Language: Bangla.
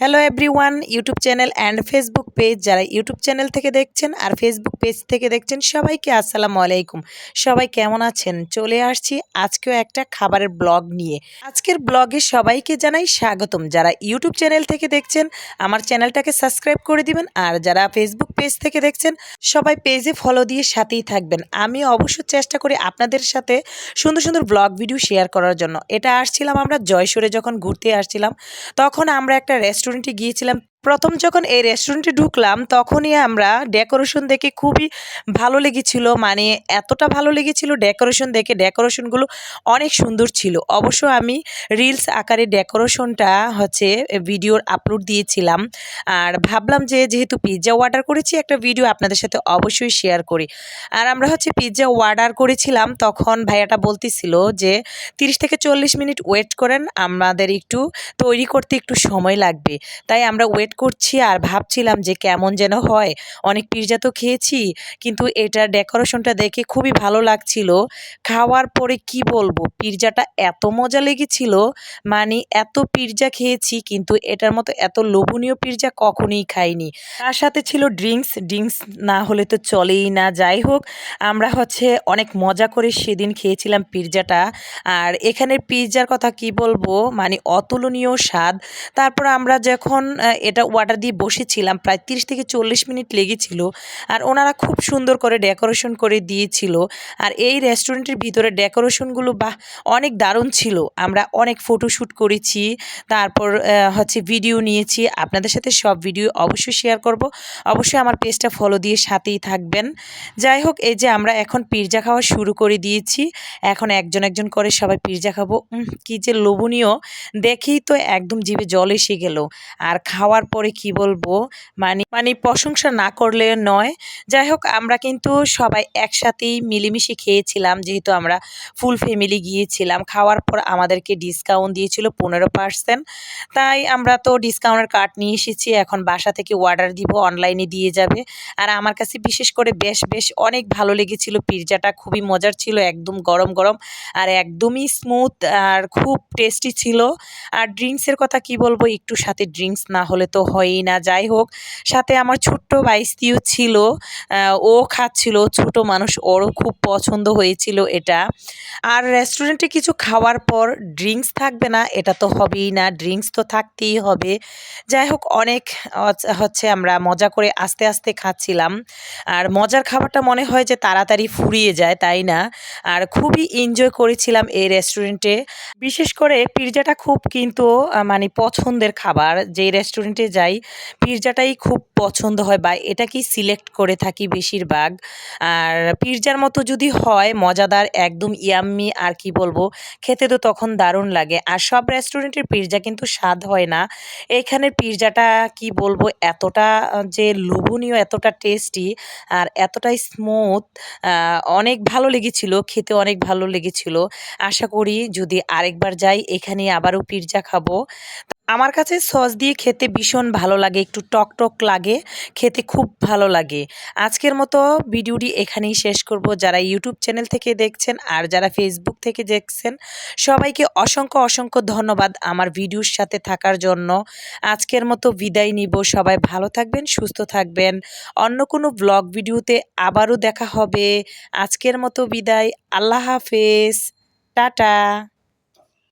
Hello everyone YouTube channel and Facebook page যারা ইউটিউব চ্যানেল থেকে দেখছেন আর ফেসবুক পেজ থেকে দেখছেন, সবাইকে আসসালামু আলাইকুম। সবাই কেমন আছেন? চলে আসছি আজকেও একটা খাবারের ব্লগ নিয়ে। আজকের ব্লগে সবাইকে জানাই স্বাগতম। যারা ইউটিউব চ্যানেল থেকে দেখছেন, আমার চ্যানেলটাকে সাবস্ক্রাইব করে দিবেন আর যারা ফেসবুক পেজ থেকে দেখছেন, সবাই পেজে ফলো দিয়ে সাথেই থাকবেন। আমি অবশ্য চেষ্টা করি আপনাদের সাথে সুন্দর সুন্দর ব্লগ ভিডিও শেয়ার করার জন্য। এটা আসছিলাম আমরা জয়সুরে যখন ঘুরতে আসছিলাম, তখন আমরা একটা রেস্টুরেন্টে গিয়েছিলাম প্রথম যখন এই রেস্টুরেন্টে ঢুকলাম, তখনই আমরা ডেকোরেশন দেখে খুবই ভালো লেগেছিল। মানে এতটা ভালো লেগেছিল ডেকোরেশন দেখে। ডেকোরেশনগুলো অনেক সুন্দর ছিল। অবশ্য আমি রিলস আকারে ডেকোরেশনটা হচ্ছে ভিডিওর আপলোড দিয়েছিলাম। আর ভাবলাম যে যেহেতু পিৎজা অর্ডার করেছি, একটা ভিডিও আপনাদের সাথে অবশ্যই শেয়ার করি। আর আমরা হচ্ছে পিৎজা অর্ডার করেছিলাম, তখন ভাইয়াটা বলতেছিল যে, তিরিশ থেকে চল্লিশ মিনিট ওয়েট করেন, আমাদের একটু তৈরি করতে একটু সময় লাগবে। তাই আমরা ওয়েট করছি আর ভাবছিলাম যে কেমন যেন হয়। অনেক পিৎজা তো খেয়েছি কিন্তু এটার ডেকোরেশনটা দেখে খুবই ভালো লাগছিল। খাওয়ার পরে কি বলব পিৎজাটা এত মজা লেগেছিল মানে এত পিৎজা খেয়েছি কিন্তু এটার মতো এত লোভনীয় পিৎজা কখনোই খাইনি। তার সাথে ছিল ড্রিঙ্কস ড্রিঙ্কস না হলে তো চলেই না যাই হোক আমরা হচ্ছে অনেক মজা করে সেদিন খেয়েছিলাম পিৎজাটা আর এখানের পিৎজার কথা কি বলব মানে অতুলনীয় স্বাদ। তারপর আমরা যখন আহ, এটা অর্ডার দিয়ে বসেছিলাম। প্রায় তিরিশ থেকে চল্লিশ মিনিট লেগেছিল আর ওনারা খুব সুন্দর করে ডেকোরেশন করে দিয়েছিল। আর এই রেস্টুরেন্টের ভিতরে ডেকোরেশনগুলো বাহ, অনেক দারুণ ছিল। আমরা অনেক ফটোশ্যুট করেছি, তারপর হচ্ছে ভিডিও নিয়েছি। আপনাদের সাথে সব ভিডিও অবশ্যই শেয়ার করব। অবশ্যই আমার পেজটা ফলো দিয়ে সাথেই থাকবেন। যাই হোক, এই যে আমরা এখন পিৎজা খাওয়া শুরু করে দিয়েছি। এখন একজন একজন করে সবাই পিৎজা খাব। কি যে লোভনীয়। দেখেই তো একদম জিভে জল এসে গেল। আর খাওয়ার পরে কি বলব? মানে মানে প্রশংসা না করলে নয়। যাই হোক, আমরা কিন্তু সবাই একসাথেই মিলেমিশে খেয়েছিলাম। যেহেতু আমরা ফুল ফ্যামিলি গিয়েছিলাম, খাওয়ার পর আমাদেরকে ডিসকাউন্ট দিয়েছিল পনেরো পার্সেন্ট তাই আমরা তো ডিসকাউন্টের কার্ড নিয়ে এসেছি। এখন বাসা থেকে অর্ডার দিব অনলাইনে দিয়ে যাবে। আর আমার কাছে বিশেষ করে বেশ বেশ অনেক ভালো লেগেছিল। পিৎজাটা খুবই মজার ছিল, একদম গরম গরম আর একদমই স্মুথ আর খুব টেস্টি ছিল। আর ড্রিঙ্কসের কথা কি বলব? একটু সাথে ড্রিঙ্কস না হলে তো হয়ই না। যাই হোক সাথে আমার ছোট্ট বাইস্তিও ছিল ও খাচ্ছিল ছোট মানুষ, ওরও খুব পছন্দ হয়েছিল এটা। আর রেস্টুরেন্টে কিছু খাওয়ার পর ড্রিঙ্কস থাকবে না, এটা তো হবেই না ড্রিঙ্কস তো থাকতেই হবে। যাই হোক অনেক হচ্ছে আমরা মজা করে আস্তে আস্তে খাচ্ছিলাম। আর মজার খাবারটা মনে হয় যে তাড়াতাড়ি ফুরিয়ে যায়, তাই না? আর খুবই এনজয় করেছিলাম এই রেস্টুরেন্টে বিশেষ করে পিৎজাটা খুব কিন্তু মানে পছন্দের খাবার। যেই রেস্টুরেন্টে যাই পিৎজাটাই খুব পছন্দ হয় বা এটাকেই সিলেক্ট করে থাকি বেশিরভাগ। আর পিৎজার মতো যদি হয়, মজাদার, একদম ইয়াম্মি আর কি বলব, খেতে তো তখন দারুণ লাগে। আর সব রেস্টুরেন্টের পিৎজা কিন্তু স্বাদ হয় না। এইখানের পিৎজাটা কি বলব, এতটা যে লোভনীয়, এতটা টেস্টি আর এতটাই স্মুথ অনেক ভালো লেগেছিল, খেতে অনেক ভালো লেগেছিল। আশা করি যদি আরেকবার যাই, এখানে আবারও পিৎজা খাব। আমার কাছে সস দিয়ে খেতে ভীষণ ভালো লাগে, একটু টক টক লাগে, খেতে খুব ভালো লাগে। আজকের মতো ভিডিওটি এখানেই শেষ করব। যারা ইউটিউব চ্যানেল থেকে দেখছেন আর যারা ফেসবুক থেকে দেখছেন, সবাইকে অসংখ্য অসংখ্য ধন্যবাদ আমার ভিডিওর সাথে থাকার জন্য। আজকের মতো বিদায় নিব। সবাই ভালো থাকবেন, সুস্থ থাকবেন। অন্য কোনো ব্লগ ভিডিওতে আবারও দেখা হবে। আজকের মতো বিদায়। আল্লাহ হাফেজ। টাটা।